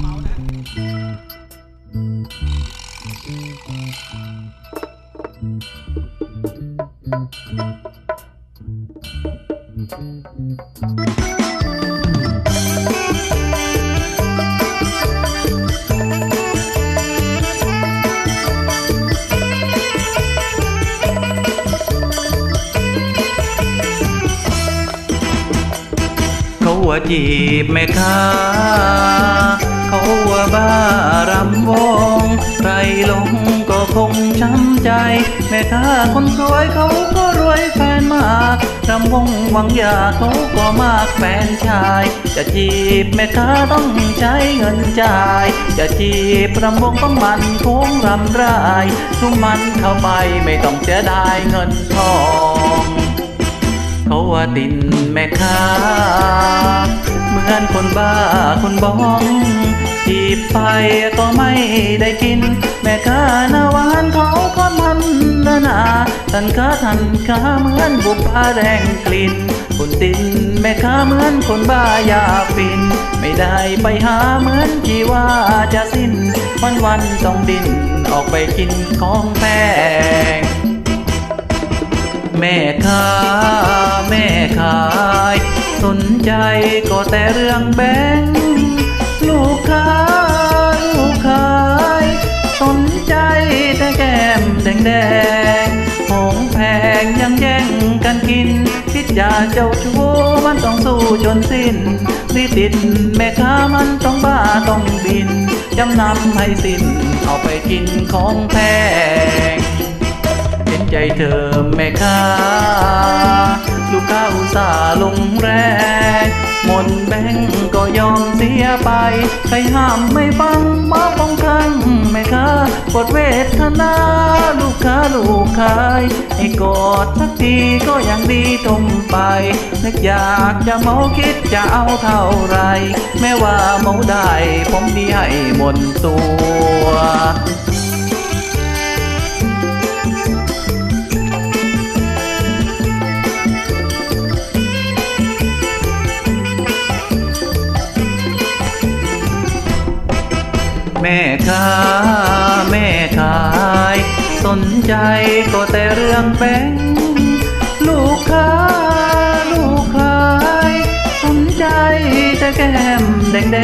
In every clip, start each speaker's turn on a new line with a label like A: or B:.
A: เมานะ
B: เขาว่าจีบแม่ค้า เขาว่าบ้ารำวง ใครหลงก็คงช้ำใจ แม่ค้าคนสวยเขาก็รวยแฟนมากรำวงหวังยาเขาก็มากแฟนชาย จะจีบแม่ค้าต้องใช้เงินจ่าย จะจีบรำวงต้องมันโค้งรำไรทุ่มมันเข้าไปไม่ต้องเสียดายเงินทองเขาว่าตินแม่ค้าเหมือนคนบ้าคนบ้อง จีบไปก็ไม่ได้กิน แม่ค้าหน้าหวานเขาก็มันละนาทันค้าทันค้าเหมือนบุปผาแดงกลิ่นคนตินแม่ค้าเหมือนคนบ้ายาฟิน ไม่ได้ไปหาเหมือนที่ว่าจะสิ้น วันวันต้องดิ้นออกไปกินของแพงแม่ค้าแม่ขาย สนใจก็แต่เรื่องแบง แต่แก้มแดงแดงๆของแพงยังแย่งกันกินคิดยาเจ้าชู้มันต้องสู้จนสิ้นรีติดแม่ค้ามันต้องบ้าต้องบินจำนำให้สิ้น เอาไปกินของแพงเห็นใจเธอแม่ค้า ลูกค้าอุตส่าห์ลงแรงหมดแบงก็ยอมเสียไป ใครห้ามไม่ฟังมาป้อง ปวดเวทนาลูกค้าลูกขายให้กอดสักทีก็ยังดีตรงไปนึกอยากจะเมาคิดจะเอาเท่าไร แม้ว่าเมาได้ผมมีให้หมดตัว แม่ค้าแม่ขาย สนใจก็แต่เรื่องแบงลูกค้าลูกขายสนใจแต่แก้มแดงแด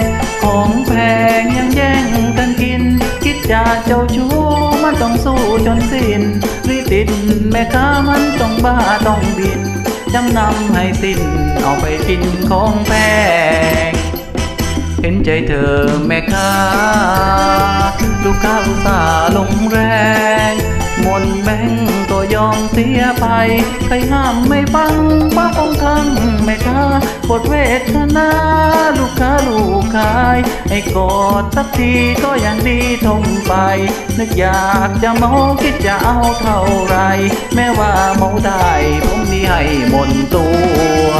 B: งของแพงยังแย่งกันกิน คิดจะเจ้าชู้มันต้องสู้จนสิ้นรีติดแม่ค้ามันต้องบ้าต้องบินจำนำให้สิ้นเอาไปกินของแพง เห็นใจเธอแม่ค้าลูกค้าอุตส่าห์ลงแรงมนแบงตัวยอมเสียไป ใครห้ามไม่ฟังป้าองคังแม่ค้าปวดเวทนาลูกค้าลูกขายให้กอดสักทีก็ยังดีทมไป นึกอยากจะเมาคิดจะเอาเท่าไร แม้ว่าเมาได้ผมนี่ให้หมดตัว